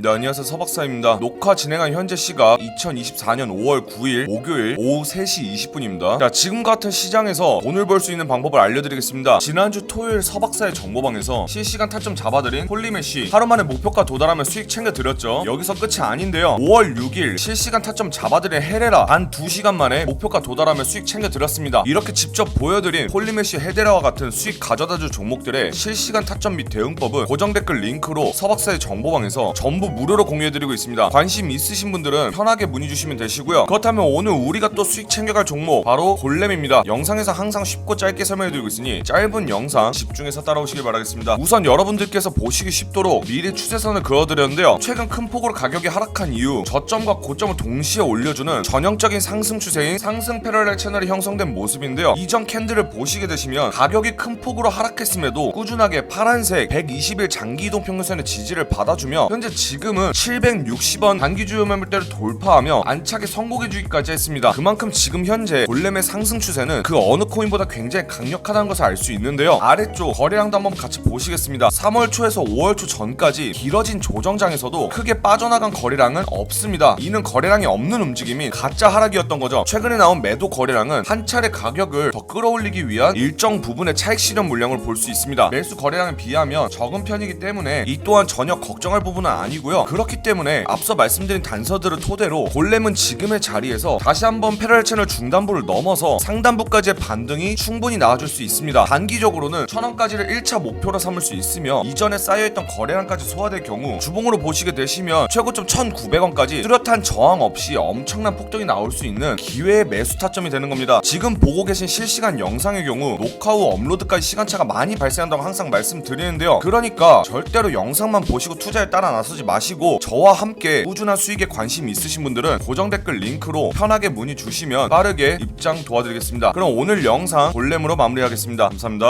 네, 안녕하세요. 서박사입니다. 녹화 진행한 현재 시각 2024년 5월 9일 목요일 오후 3시 20분입니다. 자, 지금 같은 시장에서 돈을 벌 수 있는 방법을 알려드리겠습니다. 지난주 토요일 서박사의 정보방에서 실시간 타점 잡아드린 홀리메시 하루 만에 목표가 도달하면 수익 챙겨드렸죠. 여기서 끝이 아닌데요. 5월 6일 실시간 타점 잡아드린 헤레라 단 2시간 만에 목표가 도달하면 수익 챙겨드렸습니다. 이렇게 직접 보여드린 홀리메시 헤데라와 같은 수익 가져다줄 종목들의 실시간 타점 및 대응법은 고정 댓글 링크로 서박사의 정보방에서 전부 무료로 공유해드리고 있습니다. 관심 있으신 분들은 편하게 문의 주시면 되시고요. 그렇다면 오늘 우리가 또 수익 챙겨갈 종목 바로 골렘입니다. 영상에서 항상 쉽고 짧게 설명해드리고 있으니 짧은 영상 집중해서 따라오시길 바라겠습니다. 우선 여러분들께서 보시기 쉽도록 미리 추세선을 그어드렸는데요. 최근 큰 폭으로 가격이 하락한 이후 저점과 고점을 동시에 올려주는 전형적인 상승 추세인 상승 패러렐 채널이 형성된 모습인데요. 이전 캔들을 보시게 되시면 가격이 큰 폭으로 하락했음에도 꾸준하게 파란색 120일 장기 이동 평균선의 지지를 받아주며 현재 지금 은 760원 단기 주요 매물대를 돌파하며 안착에 성공해주기까지 했습니다. 그만큼 지금 현재 골렘의 상승 추세는 그 어느 코인보다 굉장히 강력하다는 것을 알 수 있는데요. 아래쪽 거래량도 한번 같이 보시겠습니다. 3월 초에서 5월 초 전까지 길어진 조정장에서도 크게 빠져나간 거래량은 없습니다. 이는 거래량이 없는 움직임이 가짜 하락이었던 거죠. 최근에 나온 매도 거래량은 한 차례 가격을 더 끌어올리기 위한 일정 부분의 차익 실현 물량을 볼 수 있습니다. 매수 거래량에 비하면 적은 편이기 때문에 이 또한 전혀 걱정할 부분은 아니고 요. 그렇기 때문에 앞서 말씀드린 단서들을 토대로 골렘은 지금의 자리에서 다시 한번 패럴 채널 중단부를 넘어서 상단부까지의 반등이 충분히 나와줄 수 있습니다. 단기적으로는 천원까지를 1차 목표로 삼을 수 있으며 이전에 쌓여있던 거래량까지 소화될 경우 주봉으로 보시게 되시면 최고점 1900원까지 뚜렷한 저항 없이 엄청난 폭등이 나올 수 있는 기회의 매수 타점이 되는 겁니다. 지금 보고 계신 실시간 영상의 경우 녹화 후 업로드까지 시간차가 많이 발생한다고 항상 말씀드리는데요. 그러니까 절대로 영상만 보시고 투자에 따라 나서지 마 시고 저와 함께 꾸준한 수익에 관심 있으신 분들은 고정 댓글 링크로 편하게 문의 주시면 빠르게 입장 도와드리겠습니다. 그럼 오늘 영상 볼렘으로 마무리하겠습니다. 감사합니다.